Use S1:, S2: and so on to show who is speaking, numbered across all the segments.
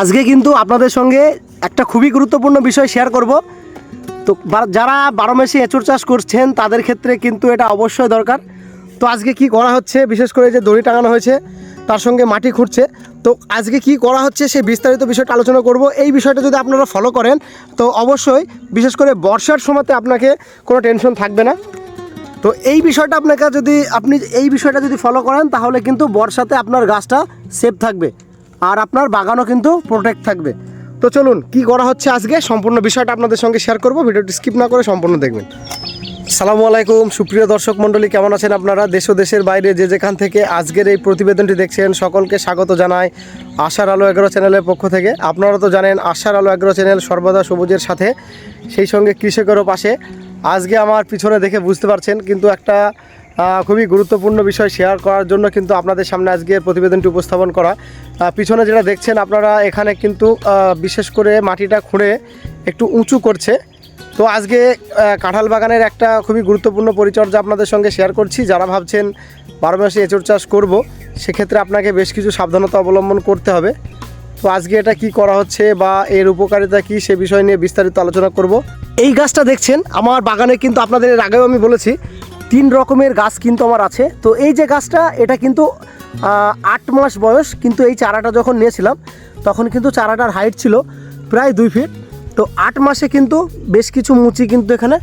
S1: আজকে কিন্তু আপনাদের সঙ্গে একটা খুবই গুরুত্বপূর্ণ বিষয় শেয়ার করব। তো যারা বারো মাসে এঁচড় চাষ করছেন, তাদের ক্ষেত্রে কিন্তু এটা অবশ্যই দরকার। তো আজকে কি করা হচ্ছে? বিশেষ করে যে দড়ি টাঙানো হয়েছে, তার সঙ্গে মাটি খুঁড়ছে। তো আজকে কি করা হচ্ছে সেই বিস্তারিত বিষয়টা আলোচনা করব। এই বিষয়টা যদি আপনারা ফলো করেন, তো অবশ্যই, বিশেষ করে বর্ষার সময়তে আপনাকে কোনো টেনশন থাকবে না। তো এই বিষয়টা আপনাকে যদি, আপনি এই বিষয়টা যদি ফলো করেন, তাহলে কিন্তু বর্ষাতে আপনার গাছটা সেফ থাকবে। আর আপনার বাগানও কিন্তু প্রোটেক্ট থাকবে। তো চলুন, কি করা হচ্ছে আজকে? সম্পূর্ণ বিষয়টা আপনাদের সঙ্গে শেয়ার করব। ভিডিওটি স্কিপ না করে সম্পূর্ণ দেখবেন। সালামু আলাইকুম, সুপ্রিয় দর্শক মণ্ডলী, কেমন আছেন আপনারা? দেশ ও দেশের বাইরে যে যেখান থেকে আজকের এই প্রতিবেদনটি দেখছেন, সকলকে স্বাগত জানাই আশার আলো এগারো চ্যানেলের পক্ষ থেকে। আপনারা তো জানেন, আশার আলো এগারো চ্যানেল সর্বদা সবুজের সাথে, সেই সঙ্গে কৃষকেরও পাশে। আজকে আমার পিছনে দেখে বুঝতে পারছেন, কিন্তু একটা খুবই গুরুত্বপূর্ণ বিষয় শেয়ার করার জন্য কিন্তু আপনাদের সামনে আজকের প্রতিবেদনটি উপস্থাপন করা। পিছনে যেটা দেখছেন আপনারা, এখানে কিন্তু বিশেষ করে মাটিটা খুঁড়ে একটু উঁচু করছে। তো আজকে কাঁঠাল বাগানের একটা খুবই গুরুত্বপূর্ণ পরিচর্যা আপনাদের সঙ্গে শেয়ার করছি। যারা ভাবছেন বারো মাসে এঁচড় চাষ করব, সেক্ষেত্রে আপনাকে বেশ কিছু সাবধানতা অবলম্বন করতে হবে। তো আজকে এটা কি করা হচ্ছে বা এর উপকারিতা কি, সে বিষয় নিয়ে বিস্তারিত আলোচনা করব। এই গাছটা দেখছেন, আমার বাগানে কিন্তু আপনাদের আগেও আমি বলেছি তিন রকমের গাছ কিন্তু আমার আছে। তো এই যে গাছটা, এটা কিন্তু আট মাস বয়স, কিন্তু এই চারাটা যখন নিয়েছিলাম, তখন কিন্তু চারাটার হাইট ছিল প্রায় দুই ফিট তো আট মাসে কিন্তু বেশ কিছু মুচি কিন্তু এখানে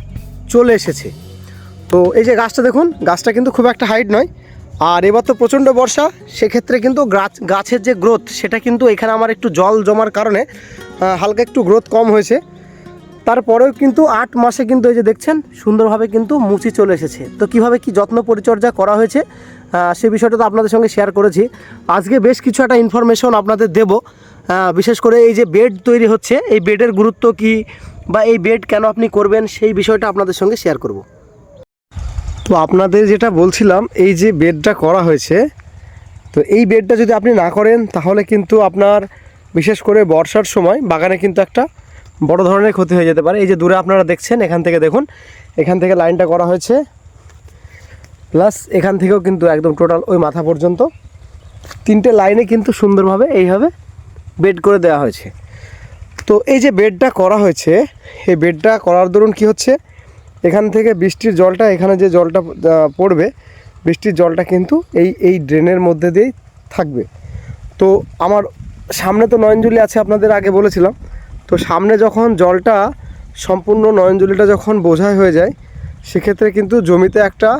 S1: চলে এসেছে। তো এই যে গাছটা দেখুন, গাছটা কিন্তু খুব একটা হাইট নয়। আর এবার তো প্রচণ্ড বর্ষা, সেক্ষেত্রে কিন্তু গাছ, গাছের যে গ্রোথ সেটা কিন্তু এখানে আমার একটু জল জমার কারণে হালকা একটু গ্রোথ কম হয়েছে। তারপরেও কিন্তু আট মাসে কিন্তু এই যে দেখছেন, সুন্দরভাবে কিন্তু মুচি চলে এসেছে। তো কীভাবে কি যত্ন পরিচর্যা করা হয়েছে সে বিষয়টা তো আপনাদের সঙ্গে শেয়ার করেছি। আজকে বেশ কিছু একটা ইনফরমেশন আপনাদের দেব। বিশেষ করে এই যে বেড তৈরি হচ্ছে, এই বেডের গুরুত্ব কি বা এই বেড কেন আপনি করবেন, সেই বিষয়টা আপনাদের সঙ্গে শেয়ার করব। তো আপনাদের যেটা বলছিলাম, এই যে বেডটা করা হয়েছে, তো এই বেডটা যদি আপনি না করেন, তাহলে কিন্তু আপনার বিশেষ করে বর্ষার সময় বাগানে কিন্তু একটা বড় ধরনের ক্ষতি হয়ে যেতে পারে। এই যে দূরে আপনারা দেখছেন, এখান থেকে দেখুন, এখান থেকে লাইনটা করা হয়েছে। প্লাস এখান থেকেও কিন্তু একদম টোটাল ওই মাথা পর্যন্ত। তিনটে লাইনে কিন্তু সুন্দরভাবে এইভাবে বেড করে দেওয়া হয়েছে। তো এই যে বেডটা করা হয়েছে, এই বেডটা করার দরুন কি হচ্ছে? এখান থেকে বৃষ্টির জলটা, এখানে যে জলটা পড়বে, বৃষ্টির জলটা কিন্তু এই এই ড্রেনের মধ্যে দিয়েই থাকবে। তো আমার সামনে তো নয়নজুলি আছে, আপনাদের আগে বলেছিলাম। তো সামনে যখন জলটা সম্পূর্ণ নয়নজুলিটা যখন বোঝাই হয়ে যায়, সেক্ষেত্রে কিন্তু জমিতে একটা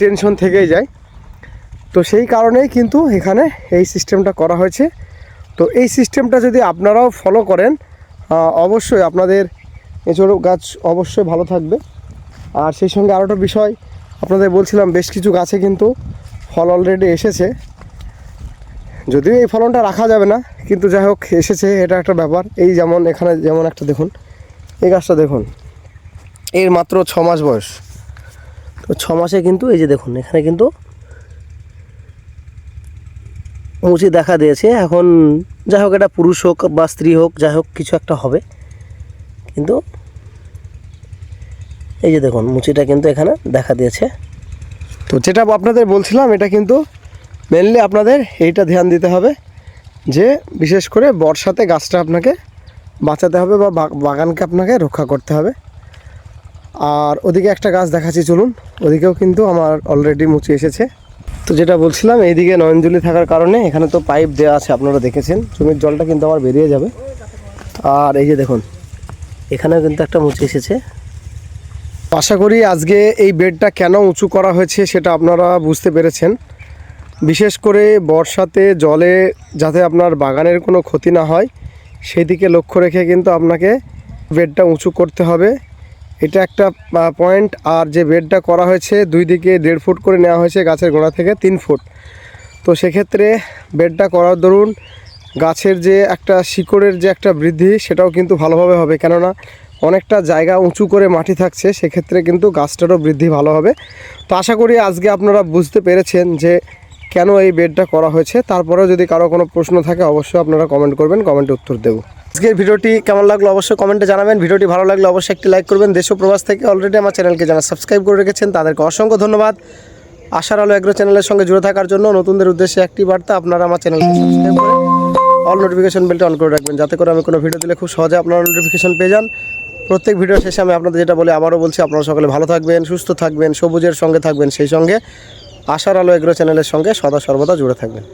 S1: টেনশন থেকেই যায়। তো সেই কারণেই কিন্তু এখানে এই সিস্টেমটা করা হয়েছে। তো এই সিস্টেমটা যদি আপনারাও ফলো করেন অবশ্যই আপনাদের এছাড়াও গাছ অবশ্যই ভালো থাকবে। আর সেই সঙ্গে আরও একটা বিষয়, আপনাদের বলছিলাম বেশ কিছু গাছে কিন্তু ফল অলরেডি এসেছে। যদিও এই ফলনটা রাখা যাবে না, কিন্তু যাই হোক, এসেছে, এটা একটা ব্যাপার। এই যেমন এখানে যেমন একটা দেখুন, এই গাছটা দেখুন, এর মাত্র ছ মাস বয়স। তো ছ মাসে কিন্তু, এই যে দেখুন, এখানে কিন্তু মুচি দেখা দিয়েছে। এখন যাই হোক, এটা পুরুষ হোক বা স্ত্রী হোক, যাই হোক, কিছু একটা হবে। কিন্তু এই যে দেখুন, মুচিটা কিন্তু এখানে দেখা দিয়েছে। তো যেটা আপনাদের বলছিলাম, এটা কিন্তু মেনলি আপনাদের এইটা ধ্যান দিতে হবে যে, বিশেষ করে বর্ষাতে গাছটা আপনাকে বাঁচাতে হবে বা বাগানকে আপনাকে রক্ষা করতে হবে। আর ওদিকে একটা গাছ দেখাচ্ছি, চলুন। ওদিকেও কিন্তু আমার অলরেডি মুচি এসেছে। তো যেটা বলছিলাম, এইদিকে নয়নজুলি থাকার কারণে এখানে তো পাইপ দেওয়া আছে, আপনারা দেখেছেন। জমির জলটা কিন্তু আমার বেরিয়ে যাবে। আর এই যে দেখুন, এখানেও কিন্তু একটা মুচি এসেছে। আশা করি আজকে এই বেডটা কেন উঁচু করা হয়েছে সেটা আপনারা বুঝতে পেরেছেন। বিশেষ করে বর্ষাতে জলে যাতে আপনার বাগানের কোনো ক্ষতি না হয় সেই দিকে লক্ষ্য রেখে কিন্তু আপনাকে বেডটা উঁচু করতে হবে। এটা একটা পয়েন্ট আর যে বেডটা করা হয়েছে, দুই দিকে দেড় ফুট করে নেওয়া হয়েছে গাছের গোড়া থেকে তিন ফুট। তো সেক্ষেত্রে বেডটা করার দরুন গাছের যে একটা শিকড়ের যে একটা বৃদ্ধি, সেটাও কিন্তু ভালোভাবে হবে। কেননা অনেকটা জায়গা উঁচু করে মাটি থাকছে, সেক্ষেত্রে কিন্তু গাছটারও বৃদ্ধি ভালো হবে। তো আশা করি আজকে আপনারা বুঝতে পেরেছেন যে কেন এই বেডটা করা হয়েছে? তারপরেও যদি কারও কোনো প্রশ্ন থাকে, অবশ্যই আপনারা কমেন্ট করবেন কমেন্টে উত্তর দেবো। আজকের ভিডিওটি কেমন লাগল অবশ্যই কমেন্টে জানাবেন। ভিডিওটি ভালো লাগলে অবশ্যই একটি লাইক করবেন। দেশ প্রবাস থেকে অলরেডি আমার চ্যানেলকে যারা সাবস্ক্রাইব করে রেখেছেন, তাদেরকে অসংখ্য ধন্যবাদ। আশার আলো এগ্রো চ্যানেলের সঙ্গে জুড়ে থাকার জন্য নতুনদের উদ্দেশ্যে একটি বার্তা, আপনারা আমার চ্যানেলকে সাবস্ক্রাইব করে অল নোটিফিকেশন বেলটা অন করে রাখবেন। যাতে করে আমি কোনো ভিডিও দিলে খুব সহজে আপনারা নোটিফিকেশন পেয়ে যান। প্রত্যেক ভিডিও শেষে আমি আপনাদের যেটা বলি, আবারও বলছি, আপনারা সকলে ভালো থাকবেন, সুস্থ থাকবেন, সবুজের সঙ্গে থাকবেন সেই সঙ্গে। আশার আলো এগ্রো চ্যানেলের সঙ্গে সদা সর্বদা জুড়ে থাকবেন।